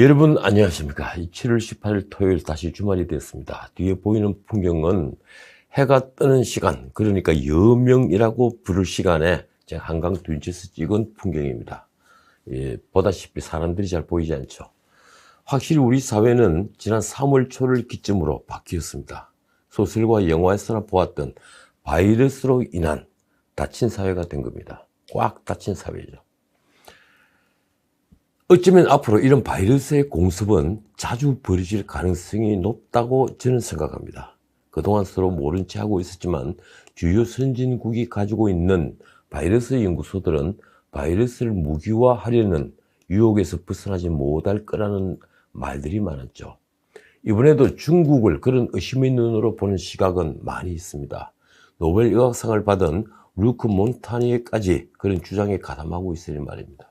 여러분 안녕하십니까? 7월 18일 토요일 다시 주말이 되었습니다. 뒤에 보이는 풍경은 해가 뜨는 시간 그러니까 여명이라고 부를 시간에 제가 한강 둔치에서 찍은 풍경입니다. 예, 보다시피 사람들이 잘 보이지 않죠? 확실히 우리 사회는 지난 3월 초를 기점으로 바뀌었습니다. 소설과 영화에서나 보았던 바이러스로 인한 닫힌 사회가 된 겁니다. 꽉 닫힌 사회죠 어쩌면 앞으로 이런 바이러스의 공습은 자주 벌어질 가능성이 높다고 저는 생각합니다. 그동안 서로 모른 채 하고 있었지만 주요 선진국이 가지고 있는 바이러스 연구소들은 바이러스를 무기화하려는 유혹에서 벗어나지 못할 거라는 말들이 많았죠. 이번에도 중국을 그런 의심의 눈으로 보는 시각은 많이 있습니다. 노벨 의학상을 받은 루크 몬타니에까지 그런 주장에 가담하고 있으니 말입니다.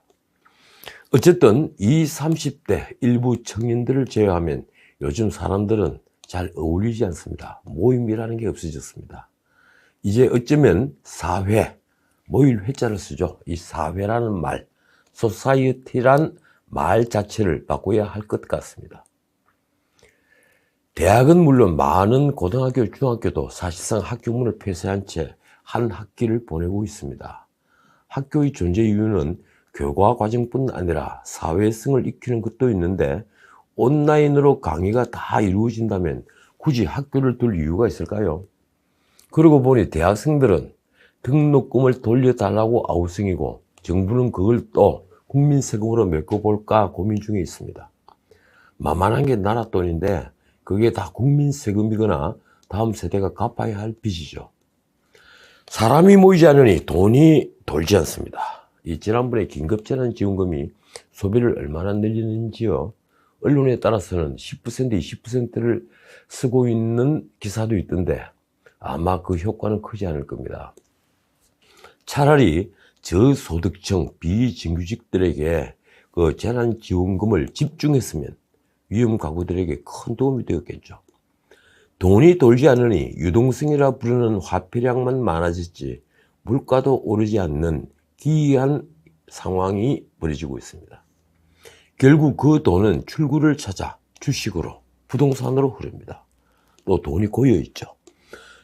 어쨌든 이 30대 일부 청년들을 제외하면 요즘 사람들은 잘 어울리지 않습니다. 모임이라는 게 없어졌습니다. 이제 어쩌면 사회, 모일 회자를 쓰죠. 이 사회라는 말, 소사이어티란 말 자체를 바꿔야 할 것 같습니다. 대학은 물론 많은 고등학교, 중학교도 사실상 학교문을 폐쇄한 채 한 학기를 보내고 있습니다. 학교의 존재 이유는 교과 과정뿐 아니라 사회성을 익히는 것도 있는데 온라인으로 강의가 다 이루어진다면 굳이 학교를 둘 이유가 있을까요? 그러고 보니 대학생들은 등록금을 돌려달라고 아우성이고 정부는 그걸 또 국민 세금으로 메꿔볼까 고민 중에 있습니다. 만만한 게 나라 돈인데 그게 다 국민 세금이거나 다음 세대가 갚아야 할 빚이죠. 사람이 모이지 않으니 돈이 돌지 않습니다. 이 지난번에 긴급재난지원금이 소비를 얼마나 늘리는지요. 언론에 따라서는 10% 20%를 쓰고 있는 기사도 있던데 아마 그 효과는 크지 않을 겁니다. 차라리 저소득층 비정규직들에게 그 재난지원금을 집중했으면 위험 가구들에게 큰 도움이 되었겠죠. 돈이 돌지 않으니 유동성이라 부르는 화폐량만 많아졌지 물가도 오르지 않는 기이한 상황이 벌어지고 있습니다. 결국 그 돈은 출구를 찾아 주식으로 부동산으로 흐릅니다. 또 돈이 고여 있죠.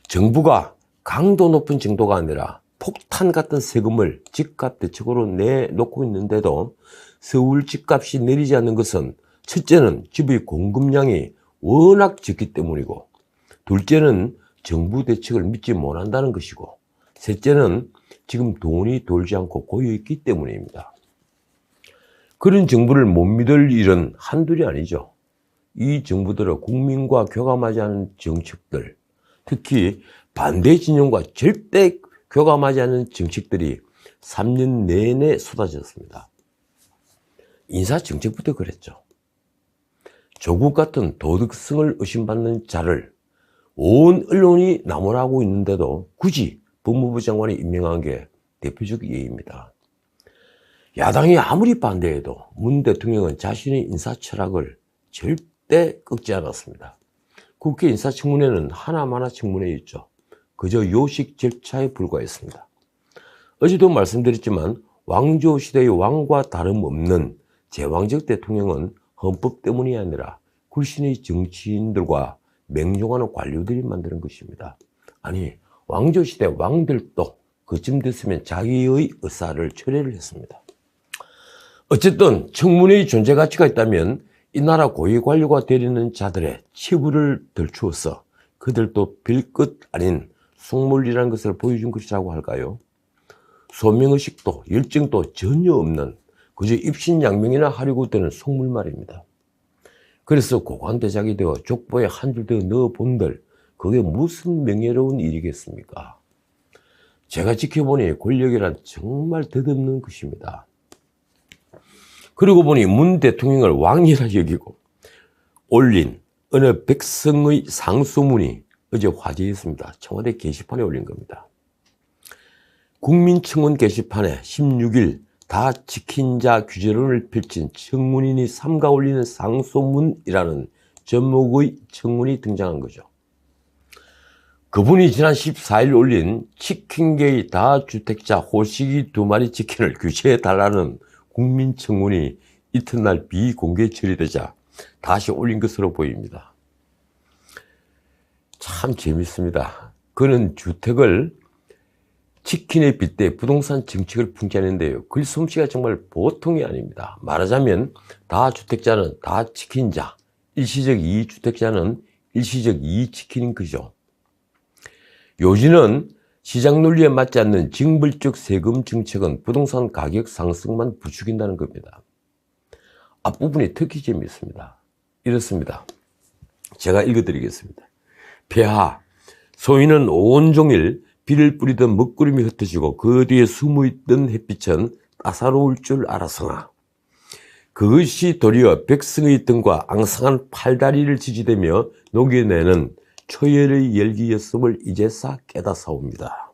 정부가 강도 높은 정도가 아니라 폭탄 같은 세금을 집값 대책으로 내놓고 있는데도 서울 집값이 내리지 않는 것은 첫째는 집의 공급량이 워낙 적기 때문이고 둘째는 정부 대책을 믿지 못한다는 것이고 셋째는 지금 돈이 돌지 않고 고여있기 때문입니다. 그런 정부를 못 믿을 일은 한둘이 아니죠. 이 정부들은 국민과 교감하지 않은 정책들, 특히 반대 진영과 절대 교감하지 않은 정책들이 3년 내내 쏟아졌습니다. 인사 정책부터 그랬죠. 조국 같은 도덕성을 의심받는 자를 온 언론이 나무라고 있는데도 굳이 법무부 장관이 임명한 게 대표적 예입니다. 야당이 아무리 반대해도 문 대통령은 자신의 인사 철학을 절대 꺾지 않았습니다. 국회 인사청문회는 하나마나 청문회 있죠. 그저 요식 절차에 불과했습니다. 어제도 말씀드렸지만 왕조 시대의 왕과 다름없는 제왕적 대통령은 헌법 때문이 아니라 굴신의 정치인들과 맹종하는 관료들이 만드는 것입니다. 아니 왕조시대 왕들도 그쯤 됐으면 자기의 의사를 철회를 했습니다. 어쨌든 청문회의 존재 가치가 있다면 이 나라 고위 관료가 되리는 자들의 치부를 덜추어서 그들도 빌끝 아닌 속물이라는 것을 보여준 것이라고 할까요? 소명의식도 열정도 전혀 없는 그저 입신양명이나 하려고 되는 속물 말입니다. 그래서 고관대작이 되어 족보에 한줄더 넣어본들 그게 무슨 명예로운 일이겠습니까? 제가 지켜보니 권력이란 정말 덧없는 것입니다. 그리고 보니 문 대통령을 왕이라 여기고 올린 어느 백성의 상소문이 어제 화제였습니다. 청와대 게시판에 올린 겁니다. 국민청원 게시판에 16일 다 지킨 자 규제론을 펼친 청문인이 삼가 올리는 상소문이라는 제목의 청문이 등장한 거죠. 그분이 지난 14일 올린 치킨게이 다주택자 호식이 두 마리 치킨을 규제해달라는 국민청문이 이튿날 비공개 처리되자 다시 올린 것으로 보입니다. 참 재밌습니다. 그는 주택을 치킨에 빗대 부동산 정책을 풍자하는데요. 글솜씨가 정말 보통이 아닙니다. 말하자면 다주택자는 다치킨자, 일시적 이주택자는 일시적 이치킨인 거죠. 요지는 시장 논리에 맞지 않는 징벌적 세금 정책은 부동산 가격 상승만 부추긴다는 겁니다. 앞부분이 특히 재미있습니다. 이렇습니다. 제가 읽어드리겠습니다. 폐하, 소인은 온종일 비를 뿌리던 먹구름이 흩어지고 그 뒤에 숨어있던 햇빛은 따사로울 줄 알았으나 그것이 도리어 백성의 등과 앙상한 팔다리를 지지되며 녹여내는 초열의 열기였음을 이제사 깨닫사옵니다.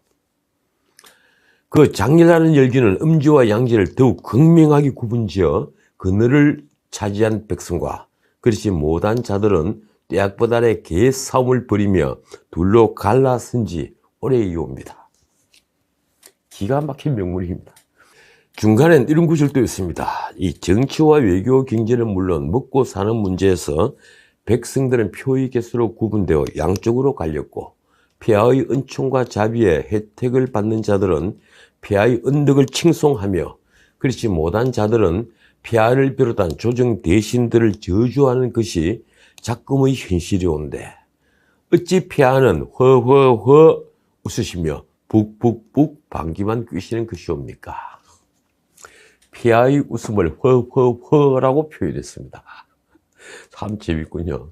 그 장렬하는 열기는 음지와 양지를 더욱 극명하게 구분지어 그늘을 차지한 백성과 그렇지 못한 자들은 떼약보다 아래 개 싸움을 벌이며 둘로 갈라선지 오래이옵니다. 기가 막힌 명물입니다. 중간엔 이런 구절도 있습니다. 이 정치와 외교 경제는 물론 먹고 사는 문제에서 백성들은 표의 개수로 구분되어 양쪽으로 갈렸고 폐하의 은총과 자비의 혜택을 받는 자들은 폐하의 은덕을 칭송하며 그렇지 못한 자들은 폐하를 비롯한 조정 대신들을 저주하는 것이 작금의 현실이온데 어찌 폐하는 허허허 웃으시며 북북북 방귀만 뀌시는 것이옵니까? 폐하의 웃음을 허허허라고 표현했습니다. 참 재밌군요.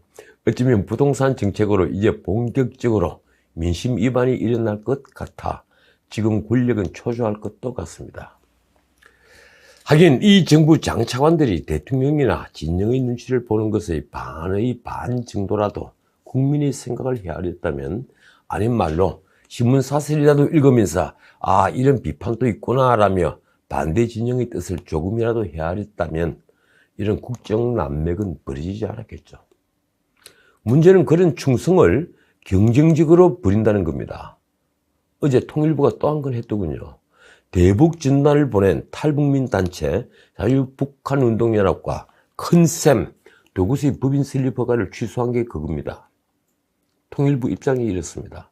어쩌면 부동산 정책으로 이제 본격적으로 민심 위반이 일어날 것 같아 지금 권력은 초조할 것도 같습니다. 하긴 이 정부 장차관들이 대통령이나 진영의 눈치를 보는 것의 반의 반 정도라도 국민의 생각을 헤아렸다면 아닌 말로 신문 사설이라도 읽으면서 아 이런 비판도 있구나 라며 반대 진영의 뜻을 조금이라도 헤아렸다면 이런 국정 난맥은 벌어지지 않았겠죠. 문제는 그런 충성을 경쟁적으로 부린다는 겁니다. 어제 통일부가 또 한 건 했더군요. 대북 진단을 보낸 탈북민 단체 자유북한운동연합과 큰샘 도구의 법인 슬립 허가를 취소한 게 그겁니다. 통일부 입장이 이렇습니다.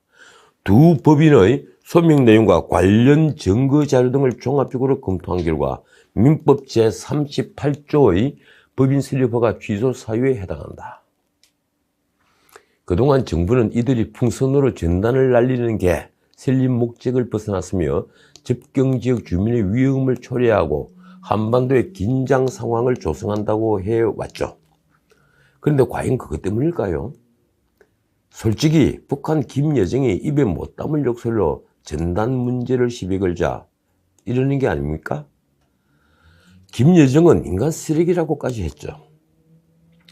두 법인의 소명 내용과 관련 증거 자료 등을 종합적으로 검토한 결과 민법 제38조의 법인 슬립허가 취소 사유에 해당한다. 그동안 정부는 이들이 풍선으로 전단을 날리는 게 설립 목적을 벗어났으며 접경 지역 주민의 위험을 초래하고 한반도의 긴장 상황을 조성한다고 해왔죠. 그런데 과연 그것 때문일까요? 솔직히 북한 김여정이 입에 못 담을 욕설로 전단 문제를 시비 걸자 이러는 게 아닙니까? 김여정은 인간 쓰레기라고까지 했죠.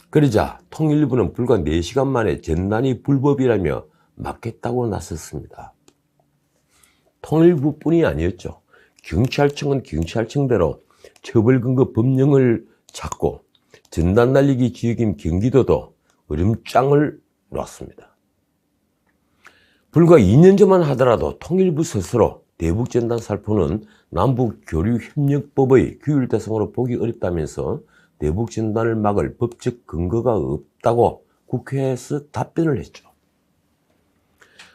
그러자 통일부는 불과 4시간 만에 전단이 불법이라며 막겠다고 나섰습니다. 통일부뿐이 아니었죠. 경찰청은 경찰청대로 처벌 근거 법령을 찾고 전단 날리기 지역인 경기도도 으름장을 놨습니다. 불과 2년 전만 하더라도 통일부 스스로 대북전단 살포는 남북교류협력법의 규율 대상으로 보기 어렵다면서 대북전단을 막을 법적 근거가 없다고 국회에서 답변을 했죠.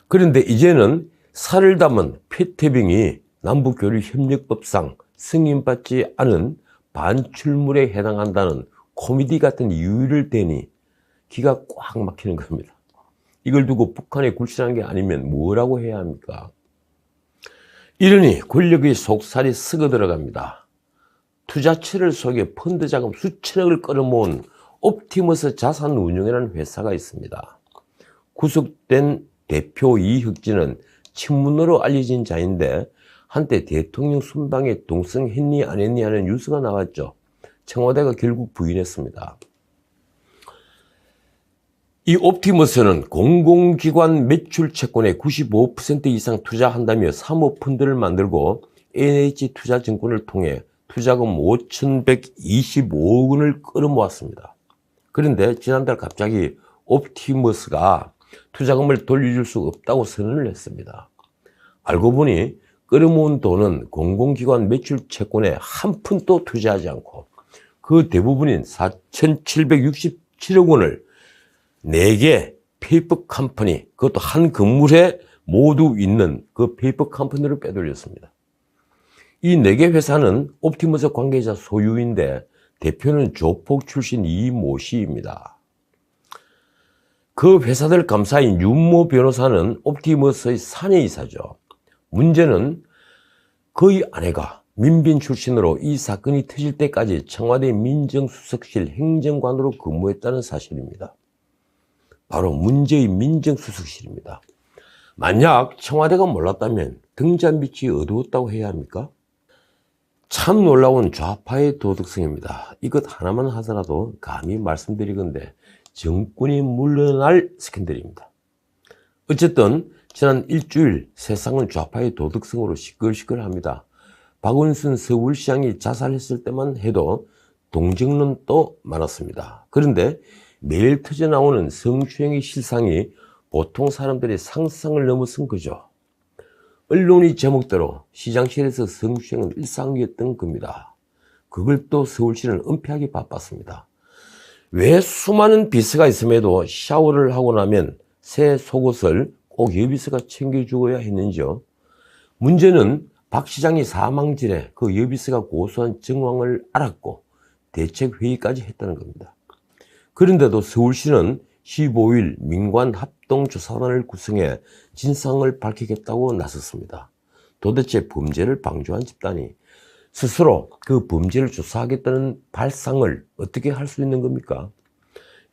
그런데 이제는 살을 담은 페태병이 남북교류협력법상 승인받지 않은 반출물에 해당한다는 코미디 같은 이유를 대니 기가 꽉 막히는 겁니다. 이걸 두고 북한에 굴신한 게 아니면 뭐라고 해야 합니까? 이러니 권력의 속살이 쓰고 들어갑니다. 투자처를 속여 펀드 자금 수천억을 끌어모은 옵티머스 자산운용이라는 회사가 있습니다. 구속된 대표 이혁진은 친문으로 알려진 자인데 한때 대통령 순방에 동승했니 안 했니 하는 뉴스가 나왔죠. 청와대가 결국 부인했습니다. 이 옵티머스는 공공기관 매출 채권의 95% 이상 투자한다며 사모펀드를 만들고 NH투자증권을 통해 투자금 5,125억 원을 끌어모았습니다. 그런데 지난달 갑자기 옵티머스가 투자금을 돌려줄 수 없다고 선언을 했습니다. 알고 보니 끌어모은 돈은 공공기관 매출 채권에 한 푼도 투자하지 않고 그 대부분인 4,767억 원을 4개 페이퍼 컴퍼니, 그것도 한 건물에 모두 있는 그 페이퍼 컴퍼니를 빼돌렸습니다. 이 4개 회사는 옵티머스 관계자 소유인데 대표는 조폭 출신 이모 씨입니다. 그 회사들 감사인 윤모 변호사는 옵티머스의 사내이사죠. 문제는 그의 아내가 민빈 출신으로 이 사건이 터질 때까지 청와대 민정수석실 행정관으로 근무했다는 사실입니다. 바로 문제의 민정수석실입니다. 만약 청와대가 몰랐다면 등잔빛이 어두웠다고 해야 합니까? 참 놀라운 좌파의 도덕성입니다. 이것 하나만 하더라도 감히 말씀드리건데 정권이 물러날 스캔들입니다. 어쨌든 지난 일주일 세상은 좌파의 도덕성으로 시끌시끌합니다. 박원순 서울시장이 자살했을 때만 해도 동정론도 많았습니다. 그런데 매일 터져나오는 성추행의 실상이 보통 사람들의 상상을 넘어선 거죠. 언론이 제목대로 시장실에서 성추행은 일상이었던 겁니다. 그걸 또 서울시는 은폐하기 바빴습니다. 왜 수많은 비서가 있음에도 샤워를 하고 나면 새 속옷을 꼭 여비서가 챙겨주어야 했는지요? 문제는 박 시장이 사망 전에 그 여비서가 고소한 정황을 알았고 대책회의까지 했다는 겁니다. 그런데도 서울시는 15일 민관 합동조사단을 구성해 진상을 밝히겠다고 나섰습니다. 도대체 범죄를 방조한 집단이 스스로 그 범죄를 조사하겠다는 발상을 어떻게 할 수 있는 겁니까?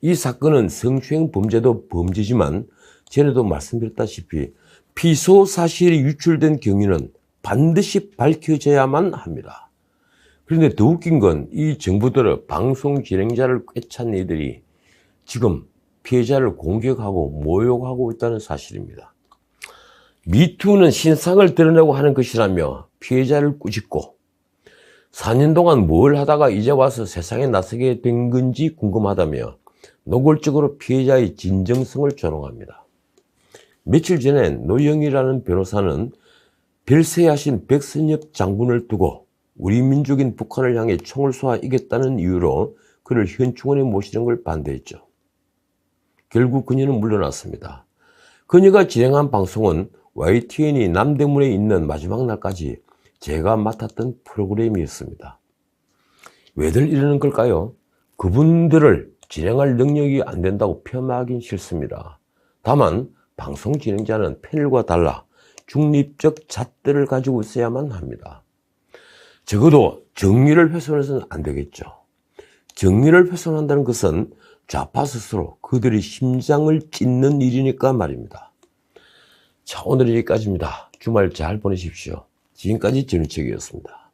이 사건은 성추행 범죄도 범죄지만 전에도 말씀드렸다시피 피소 사실이 유출된 경위는 반드시 밝혀져야만 합니다. 그런데 더 웃긴 건 이 정부들의 방송 진행자를 꿰찬 이들이 지금 피해자를 공격하고 모욕하고 있다는 사실입니다. 미투는 신상을 드러내고 하는 것이라며 피해자를 꾸짖고 4년 동안 뭘 하다가 이제 와서 세상에 나서게 된 건지 궁금하다며 노골적으로 피해자의 진정성을 조롱합니다. 며칠 전에 노영이라는 변호사는 별세하신 백선엽 장군을 두고 우리 민족인 북한을 향해 총을 쏘아 이겼다는 이유로 그를 현충원에 모시는 걸 반대했죠. 결국 그녀는 물러났습니다. 그녀가 진행한 방송은 YTN이 남대문에 있는 마지막 날까지 제가 맡았던 프로그램이었습니다. 왜들 이러는 걸까요? 그분들을 진행할 능력이 안 된다고 폄하하긴 싫습니다. 다만 방송 진행자는 패널과 달라 중립적 잣대를 가지고 있어야만 합니다. 적어도 정의를 훼손해서는 안 되겠죠. 정의를 훼손한다는 것은 좌파 스스로 그들의 심장을 찢는 일이니까 말입니다. 자, 오늘 여기까지입니다. 주말 잘 보내십시오. 지금까지 전우책이었습니다.